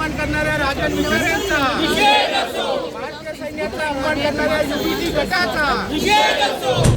अपमान करणाऱ्या राजन भारतीय सैन्याचा अपमान करणाऱ्या गटाचा.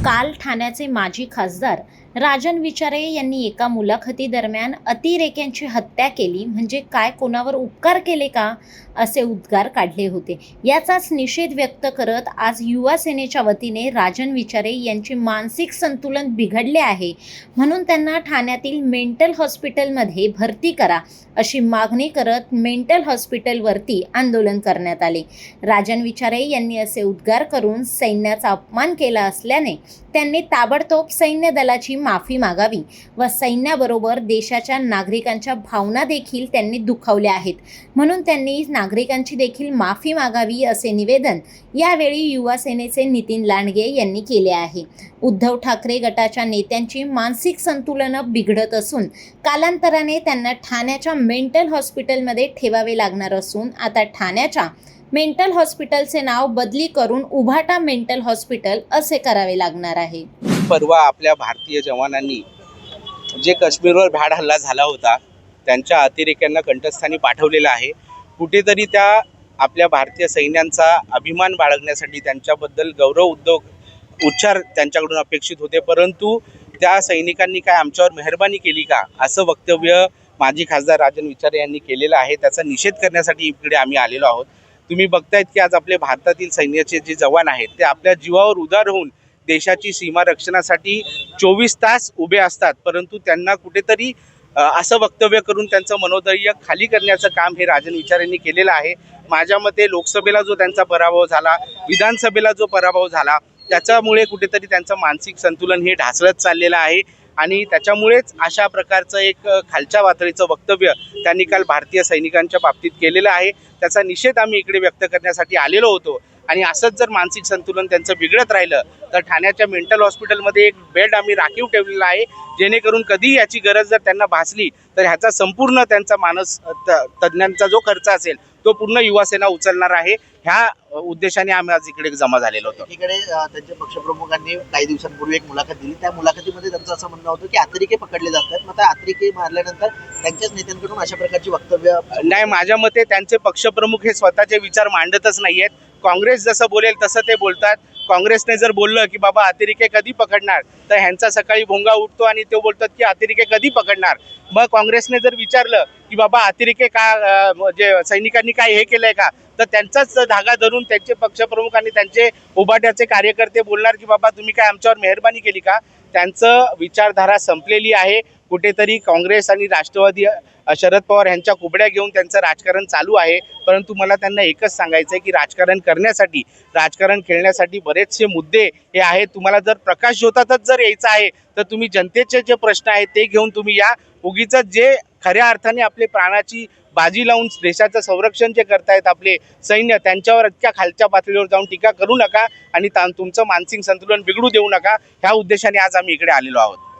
काल ठाण्याचे माजी खासदार राजन विचारे यांनी एका मुलाखतीदरम्यान अतिरेक्यांची हत्या केली. म्हणजे काय कोणावर उपकार केले का? असे उद्गार काढले होते. याचाच निषेध व्यक्त करत आज युवा सेनेच्या वतीने राजन विचारे यांचे मानसिक संतुलन बिघडले आहे. म्हणून त्यांना ठाण्यातील मेंटल हॉस्पिटलमध्ये भरती करा अशी मागणी करत मेंटल हॉस्पिटलवरती आंदोलन करण्यात आले. राजन विचारे यांनी असे उद्गार करून सैन्याचा अपमान केला असल्याने त्यांनी ताबडतोब सैन्य दलाची माफी मागावी व सैन्याबरोबर देशाच्या नागरिकांच्या भावना देखील त्यांनी दुखावल्या आहेत. म्हणून त्यांनी नागरिकांची देखील माफी मागावी असे निवेदन यावेळी युवा सेनेचे नितीन लांडगे यांनी केले आहे. उद्धव ठाकरे गटाच्या नेत्यांची मानसिक संतुलनं बिघडत असून कालांतराने त्यांना ठाण्याच्या मेंटल हॉस्पिटलमध्ये ठेवावे लागणार असून आता ठाण्याच्या मेंटल हॉस्पिटलचे नाव बदली करून उभाटा मेंटल हॉस्पिटल असे करावे लागणार आहे. परवा आपल्या भारतीय जवानांनी जे काश्मीरवर भ्याड हल्ला झाला होता त्यांच्या अतिरेक्यांना कंठस्थानी पाठवलेलं आहे. कुठेतरी त्या आपल्या भारतीय सैन्यांचा अभिमान बाळगण्यासाठी त्यांच्याबद्दल गौरव उद्योग उच्चार त्यांच्याकडून अपेक्षित होते. परंतु त्या सैनिकांनी काय आमच्यावर मेहरबानी केली का असं वक्तव्य माजी खासदार राजन विचारे यांनी केलेलं आहे. त्याचा निषेध करण्यासाठी इकडे आम्ही आलेलो आहोत. तुम्ही बघतायत की आज आपले भारतातील सैन्याचे जे जवान आहेत ते आपल्या जीवावर उदार होऊन देशाची सीमा रक्षणासाठी चोवीस तास उभे असतात परंतु त्यांना कुठेतरी असं वक्तव्य करून त्यांचं मनोधैर्य खाली करण्याचं काम हे राजन विचारेंनी केलेलं आहे. माझ्या मते लोकसभेला जो त्यांचा पराभव झाला विधानसभेला जो पराभव झाला त्याच्यामुळे कुठेतरी त्यांचं मानसिक संतुलन हे ढासळत चाललेलं आहे. आणि त्याच्यामुळेच अशा प्रकारचं एक खालच्या पातळीचं वक्तव्य त्यांनी काल भारतीय सैनिकांच्या बाबतीत केलेलं आहे. त्याचा निषेध आम्ही इकडे व्यक्त करण्यासाठी आलेलो होतो. आणि असंच जर मानसिक संतुलन त्यांचं बिघडत राहिलं तर ठाण्याच्या मेंटल हॉस्पिटलमध्ये एक बेड आम्ही राखीव ठेवलेला आहे. जेणेकरून कधी याची गरज जर त्यांना भासली तर ह्याचा संपूर्ण त्यांचा मानस त- तज्ज्ञांचा जो खर्च असेल तो पूर्ण युवा सेना उचलणार आहे. ह्या उद्देशाने आम्ही आज इकडे जमा झालेलो होतो. एकीकडे अ, त्यांच्या पक्षप्रमुखांनी काही दिवसांपूर्वी एक मुलाखत दिली. त्या मुलाखतीमध्ये त्यांचं असं म्हणणं होतं की अतिरेके पकडले जातात. मग त्या अतिरेके मारल्यानंतर त्यांच्याच नेत्यांकडून अशा प्रकारची वक्तव्य नाही माझ्या मते त्यांचे पक्षप्रमुख हे स्वतःचे विचार मांडतच नाही आहेत काँग्रेस जसं बोलेल तसं ते बोलतात. काँग्रेसने जर बोललं की बाबा अतिरेके कधी पकडणार तर ह्यांचा सकाळी भोंगा उठतो आणि ते बोलतात की अतिरेके कधी पकडणार? मग काँग्रेसने जर विचारलं की बाबा अतिरेके का म्हणजे सैनिकांनी काय हे केलंय का? तर त्यांचाच धागा धरून त्यांचे पक्षप्रमुख आणि त्यांचे उभाट्याचे कार्यकर्ते बोलणार की बाबा तुम्ही काय आमच्यावर मेहरबानी केली का? त्यांचं विचारधारा संपलेली आहे. कुठेतरी काँग्रेस आणि राष्ट्रवादी शरद पवार यांच्या कुबड्या घेऊन त्यांचं राजकारण चालू आहे. परंतु मला त्यांना एकच सांगायचं आहे की राजकारण करण्यासाठी राजकारण खेळण्यासाठी बरेचसे मुद्दे हे आहेत. तुम्हाला जर प्रकाश ज्योतातच जर यायचं आहे तर तुम्ही जनतेचे जे प्रश्न आहेत ते घेऊन तुम्ही या. उगीच जे खऱ्या अर्थाने आपले प्राणाची बाजी लावून देशाचं संरक्षण जे करतायत आपले सैन्य त्यांच्यावर इतक्या खालच्या पातळीवर जाऊन टीका करू नका आणि तुमचं मानसिक संतुलन बिघडू देऊ नका. ह्या उद्देशाने आज आम्ही इकडे आलेलो आहोत.